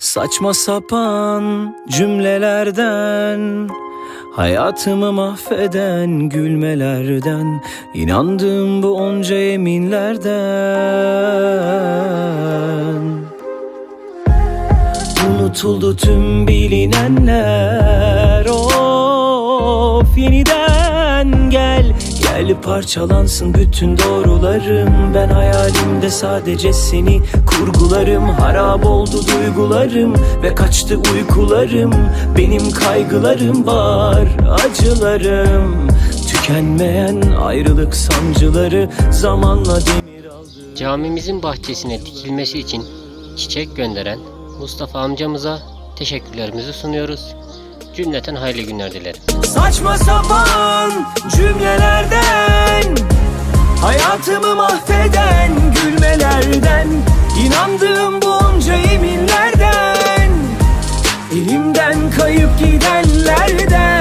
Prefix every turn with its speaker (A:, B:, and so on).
A: Saçma sapan cümlelerden Hayatımı mahveden gülmelerden inandığım bu onca yeminlerden. Unutuldu tüm bilinenler Of yeniden Gel parçalansın bütün doğrularım. Ben hayalimde sadece seni kurgularım. Harap oldu duygularım ve kaçtı uykularım. Benim kaygılarım var acılarım. Tükenmeyen ayrılık sancıları zamanla demir aldı.
B: Camimizin bahçesine dikilmesi için çiçek gönderen Mustafa amcamıza teşekkürlerimizi sunuyoruz. Cümleten hayırlı günler dilerim.
A: Saçma sapan cümlelerden Hayatımı mahveden gülmelerden inandığım bunca yeminlerden Elimden kayıp gidenlerden